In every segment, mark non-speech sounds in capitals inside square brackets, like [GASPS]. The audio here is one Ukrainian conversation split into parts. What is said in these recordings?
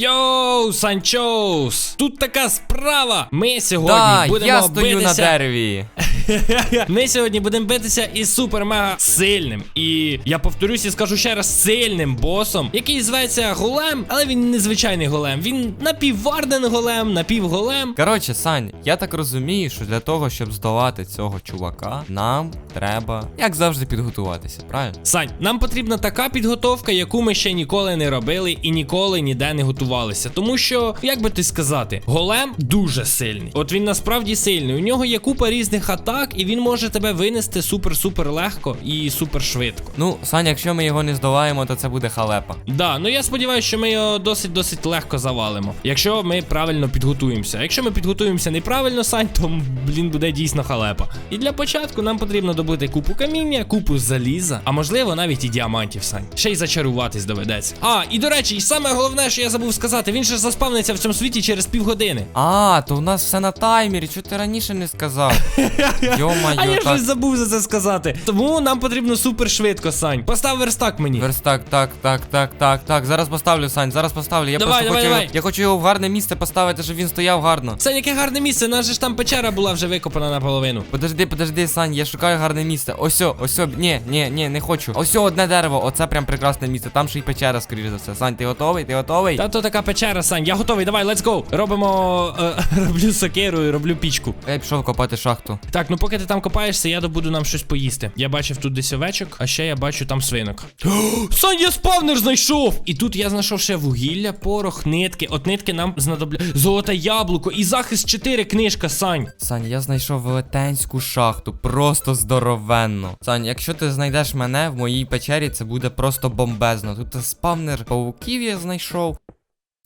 Йоу, Санчоус! Тут така справа. Ми сьогодні Да, будемо я стою на дереві. [LAUGHS] Ми сьогодні будемо битися із супер-мега сильним. І я повторюсь і скажу ще раз сильним босом, який зветься голем, але він не звичайний голем. Він напівварден голем, напівголем. Коротше, Сань, я так розумію, що для того, щоб здолати цього чувака, нам треба, як завжди, підготуватися, правильно? Сань, нам потрібна така підготовка, яку ми ще ніколи не робили і ніколи ніде не готувалися. Тому що, як би ти сказати, голем дуже сильний. От він насправді сильний. У нього є купа різних атак, і він може тебе винести супер-супер легко і супер швидко. Ну, Сань, якщо ми його не здолаємо, то це буде халепа. Да, ну я сподіваюся, що ми його досить досить легко завалимо. Якщо ми правильно підготуємося. Якщо ми підготуємося неправильно, Сань, то блін буде дійсно халепа. І для початку нам потрібно добути купу каміння, купу заліза, а можливо навіть і діамантів, Сань. Ще й зачаруватись доведеться. А, і до речі, і саме головне, що я забув сказати, він же заспавниться в цьому світі через півгодини. А, то у нас все на таймері, чого ти раніше не сказав? [LAUGHS] А я Йо-майо, щось забув за це сказати. Тому нам потрібно супер швидко, Сань. Постав верстак мені. Верстак, так, так, так, так, так. Зараз поставлю, Сань, зараз поставлю. Я Давай, просто давай, хочу. давай. Я хочу його в гарне місце поставити, щоб він стояв гарно. Сань, яке гарне місце, у нас же ж там печера була вже викопана наполовину. Подожди, подожди, Сань, я шукаю гарне місце. Осьо, осьо, ні, ні, ні, не хочу. Осьо, одне дерево, оце прям прекрасне місце. Там ще й печера, скоріш за все. Сань, ти готовий? Ти готовий? Та то така печера, Сань. Я готовий, давай, let's go. Робимо. Е, [LAUGHS] роблю сокиру і роблю пічку. Я пішов копати шахту. Так, ну поки ти там копаєшся, я добуду нам щось поїсти. Я бачив тут десь овечок, а ще я бачу там свинок. [GASPS] Сань, я спавнер знайшов! І тут я знайшов ще вугілля, порох, нитки. От нитки нам знадобля. Золоте яблуко і захист 4 книжка, Сань. Сань, я знайшов велетенську шахту, просто здоровенно. Сань, якщо ти знайдеш мене в моїй печері, це буде просто бомбезно. Тут спавнер павуків я знайшов.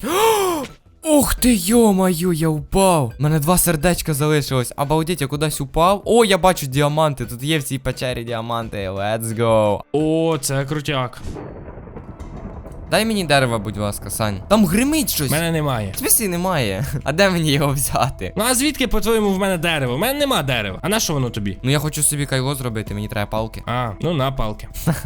[GASPS] Ух ти, йо-маю, я упав. У мене два сердечка залишилось. Обалдеть, я кудись упав. О, я бачу діаманти. Тут є в цій печері діаманти. Let's go. О, це крутяк. Дай мені дерева, будь ласка, Сань. Там гримить щось. Мене немає. В смислі немає. [LAUGHS] А де мені його взяти? Ну а звідки, по-твоєму, в мене дерево? У мене нема дерева. А на що воно тобі? Ну я хочу собі кайло зробити, мені треба палки. А, ну на палки. [LAUGHS]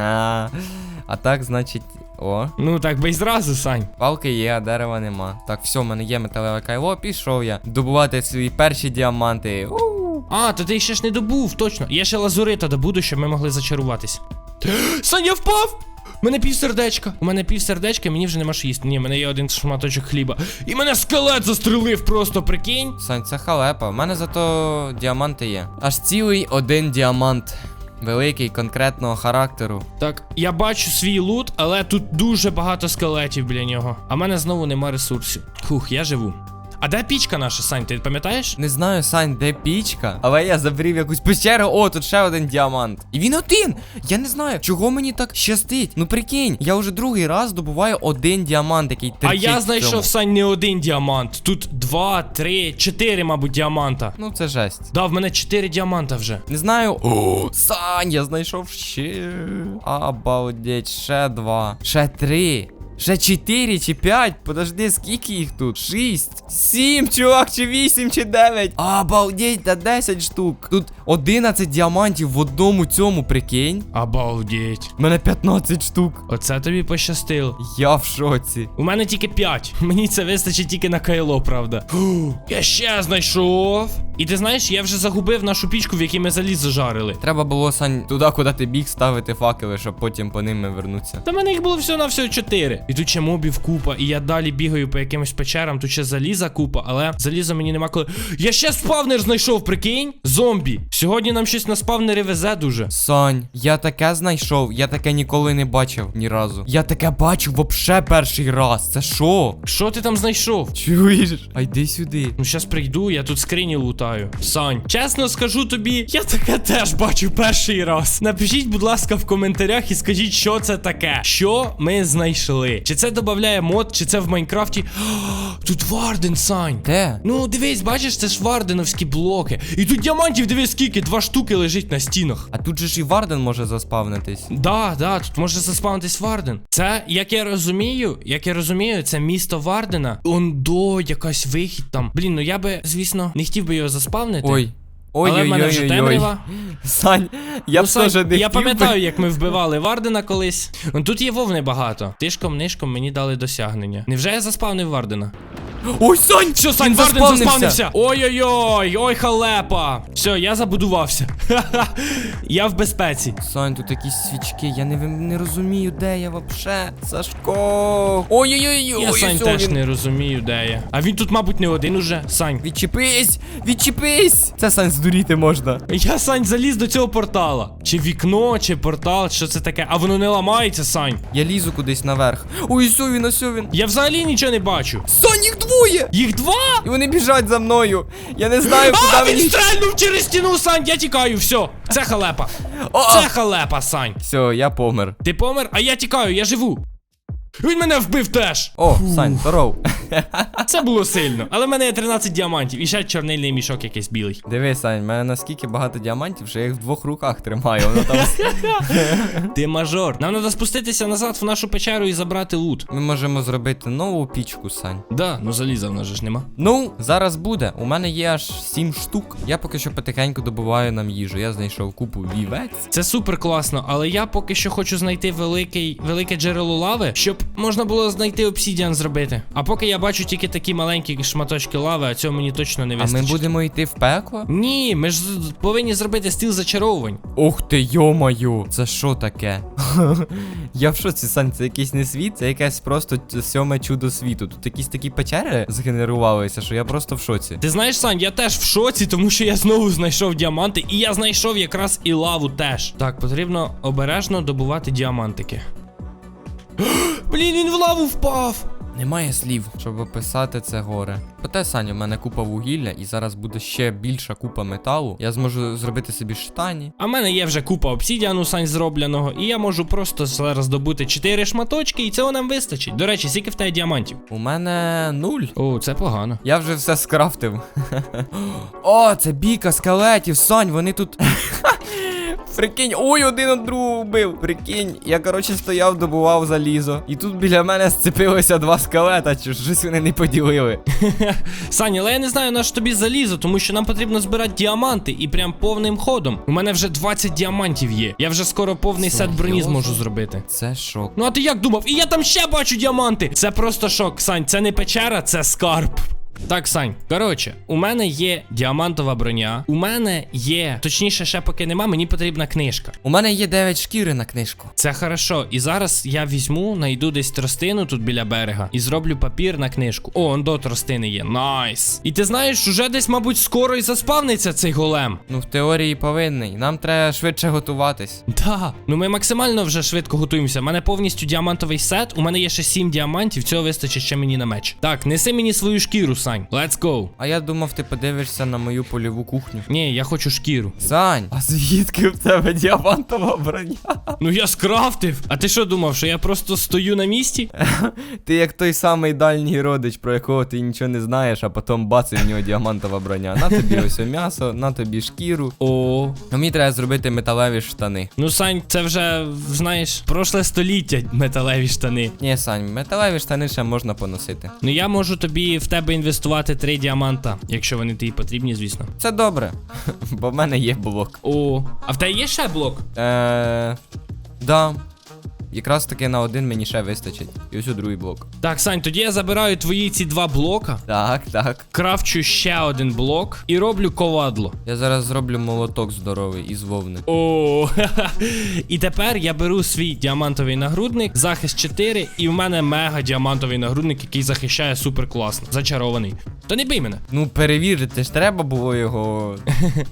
А так, значить. О. Ну так би й зразу, Сань. Палки є, а дерева нема. Так, все, в мене є металеве кайло, пішов я. Добувати свої перші діаманти. У. А, то ти ще ж не добув, точно. Я ще лазурита добуду, щоб ми могли зачаруватись. [GASPS] Сань, я впав! У мене пів сердечка. У мене пів сердечка, мені вже нема що їсти. Ні, в мене є один шматочок хліба. І мене скелет застрелив просто, прикинь. Сань, це халепа. У мене зато діаманти є. Аж цілий один діамант. Великий, конкретного характеру. Так, я бачу свій лут, але тут дуже багато скелетів біля нього. А в мене знову нема ресурсів. Хух, я живу. А де пічка наша, Сань, ти пам'ятаєш? Не знаю, Сань, де пічка, але я забрів якусь печеру. О, тут ще один діамант. І він один. Я не знаю, чого мені так щастить. Ну прикинь, я вже другий раз добуваю один діамант, який А я знайшов. Сань не один діамант. Тут два, три, чотири, мабуть, діаманта. Ну це жесть. Да, в мене чотири діаманта вже. Не знаю. О, Сань, я знайшов ще. Обалдеть, ще два. Ще три. Ще 4 чи 5. Подожди, скільки їх тут? Шість, сім, чувак, чи 8, чи 9. Обалдеть, та десять штук. Тут 11 діамантів в одному цьому, прикинь. Обалдеть. У мене 15 штук. Оце тобі пощастило. Я в шоці. У мене тільки 5. [LAUGHS] Мені це вистачить тільки на кайло, правда. Фу, я ще знайшов. І ти знаєш, я вже загубив нашу пічку, в якій ми залізо жарили. Треба було Сань туди, куди ти біг, ставити факели, щоб потім по ним вернутися. Та в мене їх було всього на всього 4. І тут ще мобів купа, і я далі бігаю по якимось печерам, тут ще заліза купа, але заліза мені нема коли. Я ще спавнер знайшов, прикинь? Зомбі. Сьогодні нам щось на спавнери везе дуже. Сань, я таке знайшов, я таке ніколи не бачив ні разу. Я таке бачив вообще перший раз. Це що? Що ти там знайшов? Чуєш? А йди сюди. Ну, щас прийду, я тут скрині лутаю. Сань, чесно скажу тобі, я таке теж бачу перший раз. Напишіть, будь ласка, в коментарях і скажіть, що це таке. Що ми знайшли? Чи це додає мод, чи це в Майнкрафті. [GASPS] Тут Варден, Сань. Де? Ну, дивись, бачиш, це ж варденовські блоки. І тут діамантів, дивись, скільки, два штуки лежить на стінах. А тут же ж і Варден може заспавнитись. Да, да, тут може заспавнитись Варден. Це, як я розумію, як я розумію, це місто Вардена. Он до якась вихід там. Блін, ну я би, звісно, не хотів би його заспавнити. Ой. Але в мене Ой-ой-ой-ой. темрява. Сань, я Ну, б Сань, теж не я хотів пам'ятаю, як ми вбивали Вардена колись. Ну, Тут є вовни багато. Тишком нишком мені дали досягнення. Невже я заспавнив Вардена? Ой, Сань! Все, Сань, Він Варден заспавнився. Ой-ой-ой, ой, халепа. Все, я забудувався. [LAUGHS] я в безпеці. Сань, тут якісь свічки, я не, не розумію, де я вообще. Сашко. Ой-ой-ой, ой, Я Сань всьо, теж він- не розумію, де я. А він тут, мабуть, не один уже. Сань. Відчепись! Відчепись! Це Сань здуріти можна. Я Сань заліз до цього портала. Чи вікно, чи портал, що це таке? А воно не ламається, Сань. Я лізу кудись наверх. Ой, сьо він, осьо він. Я взагалі нічого не бачу. Сонік 2! атакує! Їх два! І вони біжать за мною. Я не знаю, куди. А, він стрельнув через стіну, Сань, я тікаю, все. Це халепа. -о. Це халепа, Сань. Все, я помер. Ти помер, а я тікаю, я живу. Він мене вбив теж. О, Сань, здоров. [LAUGHS] Це було сильно. Але в мене є 13 діамантів і ще чорнильний мішок якийсь білий. Дивись, Сань, в мене наскільки багато діамантів, що я їх в двох руках тримаю. Воно там. [LAUGHS] Ти мажор. Нам треба спуститися назад в нашу печеру і забрати лут. Ми можемо зробити нову пічку, Сань. Да, ну заліза в нас же ж нема. Ну, зараз буде. У мене є аж 7 штук. Я поки що потихеньку добуваю нам їжу. Я знайшов купу вівець. Це супер класно, але я поки що хочу знайти великий, велике джерело лави, щоб можна було знайти обсідіан зробити. А поки я бачу тільки такі маленькі шматочки лави, а цього мені точно не А ми будемо йти в пекло? Ні, ми ж повинні зробити стіл зачаровувань. Ух ти, йо-маю, це що таке? [LAUGHS] Я в шоці, Сань, це якийсь не світ, це якесь просто сьоме чудо світу. Тут якісь такі печери згенерувалися, що я просто в шоці. Ти знаєш, Сань, я теж в шоці, тому що я знову знайшов діаманти, і я знайшов якраз і лаву теж. Так, потрібно обережно добувати діамантики. Блін, він в лаву впав. Немає слів, щоб описати це горе. Проте, Саня, в мене купа вугілля, і зараз буде ще більша купа металу. Я зможу зробити собі штані. А в мене є вже купа обсідіану сань зробленого, і я можу просто зараз добути 4 шматочки, і цього нам вистачить. До речі, скільки в тебе діамантів? У мене нуль. О, це погано. Я вже все скрафтив. [LAUGHS] О, це бійка скелетів, Сань, вони тут. [LAUGHS] Прикинь, ой, один од другого вбив. Прикинь, я коротше стояв, добував залізо. І тут біля мене сцепилося два скелета, чи щось вони не поділили. [LAUGHS] Саня, але я не знаю, на що тобі залізо, тому що нам потрібно збирати діаманти і прям повним ходом. У мене вже 20 діамантів є. Я вже скоро повний сет броні зможу зробити. Це шок. Ну а ти як думав? І я там ще бачу діаманти. Це просто шок, Сань. Це не печера, це скарб. Так, Сань, коротше, у мене є діамантова броня. У мене є, точніше, ще поки нема, мені потрібна книжка. У мене є 9 шкіри на книжку. Це хорошо. І зараз я візьму, найду десь тростину тут біля берега і зроблю папір на книжку. О, он до тростини є. Найс. І ти знаєш, уже десь, мабуть, скоро і заспавниться цей голем. Ну, в теорії повинний. Нам треба швидше готуватись. Да, ну ми максимально вже швидко готуємося. У мене повністю діамантовий сет. У мене є ще 7 діамантів, цього вистачить ще мені на меч. Так, неси мені свою шкіру, Сань. Let's go. А я думав, ти подивишся на мою польову кухню. Ні, я хочу шкіру. Сань, а звідки в тебе діамантова броня? Ну я скрафтив. А ти що думав, що я просто стою на місці? [LAUGHS] Ти як той самий дальній родич, про якого ти нічого не знаєш, а потім бац, і в нього діамантова броня. На тобі ось м'ясо, на тобі шкіру. О, А мені треба зробити металеві штани. ну Сань, це вже, знаєш, прошле століття металеві штани. Ні, Сань, металеві штани ще можна поносити. Ну я можу тобі в тебе інвестувати три діаманта, якщо вони тобі потрібні, звісно. Це добре, [LAUGHS] бо в мене є блок. О, а в тебе є ще блок? Е, да. Якраз таки на один мені ще вистачить. І ось у другий блок. Так, Сань, тоді я забираю твої ці два блока, Так, так. крафчу ще один блок і роблю ковадло. Я зараз зроблю молоток здоровий із вовни. О, [LAUGHS] і тепер я беру свій діамантовий нагрудник, захист 4, і в мене мега діамантовий нагрудник, який захищає супер класно. Зачарований. Та не бий мене. Ну, перевірити ж треба було його. [LAUGHS]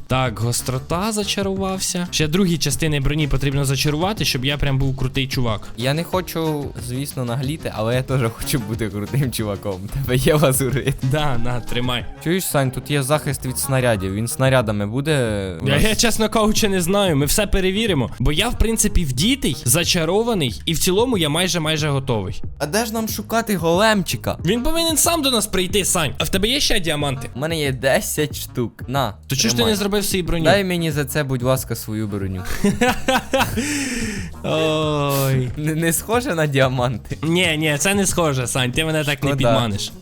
Так, гострота зачарувався. Ще другі частини броні потрібно зачарувати, щоб я прям був крутий чувак. Я не хочу, звісно, нагліти, але я теж хочу бути крутим чуваком. [LAUGHS] Тебе є лазурит. Да, на, тримай. Чуєш, Сань, тут є захист від снарядів. Він снарядами буде. Я, я чесно кажучи, не знаю. Ми все перевіримо. Бо я, в принципі, вдітий, зачарований, і в цілому я майже майже готовий. А де ж нам шукати големчика? Він повинен сам до нас прийти, Сань. А в тебе є ще діаманти? У мене є 10 штук. На. То чого ж ти не зробив свої броні? Дай мені за це, будь ласка, свою броню. [LAUGHS] Ой. Не, не схоже на діаманти. Ні, ні, це не схоже, Сань, ти мене так не підманиш.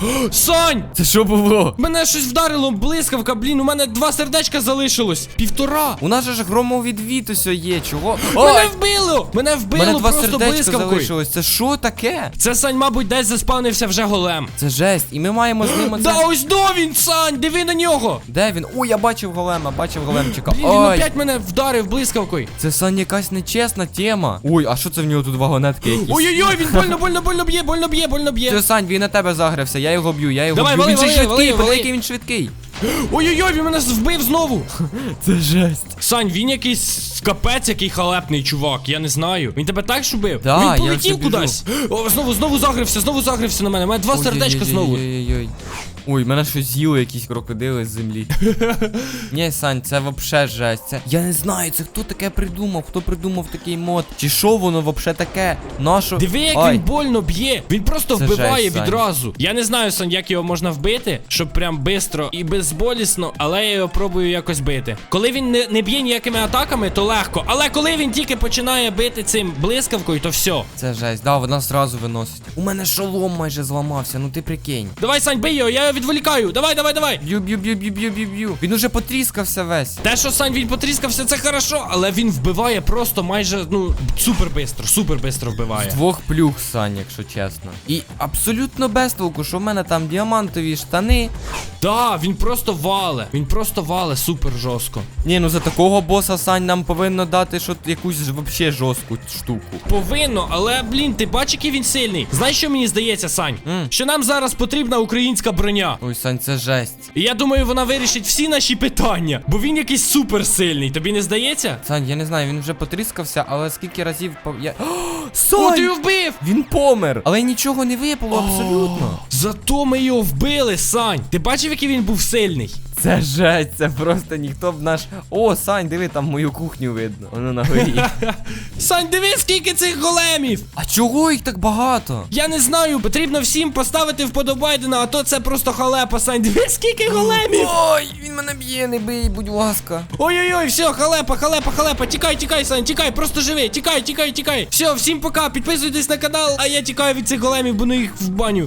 [GASPS] Сань! Це що було? Мене щось вдарило, блискавка, блін, у мене два сердечка залишилось. Півтора. У нас же ж громовідвід усе є, чого? Мене вбило! Мене вбило мене два просто сердечка блискавкою. залишилось. Це що таке? Це Сань, мабуть, десь заспавнився вже голем. Це жесть, і ми маємо з ним [GASPS] оце... Да ось до він, Сань, диви на нього. Де він? Ой, я бачив голема, бачив големчика. Блін, він Ой, опять мене вдарив блискавкою. це Сань якась нечесна тема. Ой, а що це в нього тут вагонетки якісь? Ой-ой-ой, він больно, больно, больно б'є, больно б'є, больно б'є. Це Сань, він на тебе загрився, я його б'ю, я його Давай, б'ю. вали, він же вали, швидкий, вали, подивись, вали. який він швидкий. Ой-ой-ой, він мене вбив знову. [LAUGHS] Це жесть. Сань, він якийсь капець, який халепний чувак, я не знаю. Він тебе так шубив? Да, він я полетів вже біжу. кудись. О, знову, знову загрився, знову загрився на мене. У мене два сердечка знову. Ой-ой-ой. Ой, мене щось з'їли якісь крокодили з землі. [LAUGHS] Ні, Сань, це вообще жесть. Це... Я не знаю, це хто таке придумав, хто придумав такий мод. Чи що воно вообще таке? Нащо? Диви, як Ой. він больно б'є. Він просто Це вбиває жесть, Сань. відразу. Я не знаю, Сан, як його можна вбити, щоб прям бистро і безболісно, але я його пробую якось бити. Коли він не, не б'є ніякими атаками, то легко. Але коли він тільки починає бити цим блискавкою, то все. Це жесть, да, вона зразу виносить. У мене шолом майже зламався, ну ти прикинь. Давай, Сань, бий його, я його відволікаю. Давай, давай, давай. Б'ю, б'ю, б'ю, б'ю, б'ю, б'ю, б'ю. Він уже потріскався весь. Те, що Сань він потріскався, це хорошо, але він вбиває просто майже, ну, супер бистро, супер бистро вбиває. З Двох плюх, Сань, якщо чесно. І абсолютно без толку, що в мене там діамантові штани. Да, він просто вале. Він просто вале супер жорстко. Ні, ну за такого боса, Сань, нам повинно дати що якусь вообще жорстку штуку. Повинно, але блін, ти бачиш, який він сильний. Знаєш, що мені здається, Сань? М. Що нам зараз потрібна українська броня. Ой, Сань, це жесть. І я думаю, вона вирішить всі наші питання, бо він якийсь суперсильний. Тобі не здається? Сань, я не знаю, він вже потріскався, але скільки разів по- я. [GASPS] О, О, ти вбив! Він помер! Але нічого не випало абсолютно. Зато ми його вбили, Сань. Ти бачив, який він був сильний? Це жесть, це просто ніхто б наш. О, Сань, диви, там мою кухню видно. Воно на горі. [LAUGHS] Сань, диви, скільки цих големів! А чого їх так багато? Я не знаю, потрібно всім поставити вподобайдена, а то це просто халепа, Сань. Диви, скільки големів! Ой, він мене б'є, не бий, будь ласка. Ой-ой-ой, все, халепа, халепа, халепа. Тікай, тікай, Сань, тікай, просто живи, тікай, тікай, тікай. Все, всім пока, підписуйтесь на канал, а я тікаю від цих големів, бо ну їх в баню.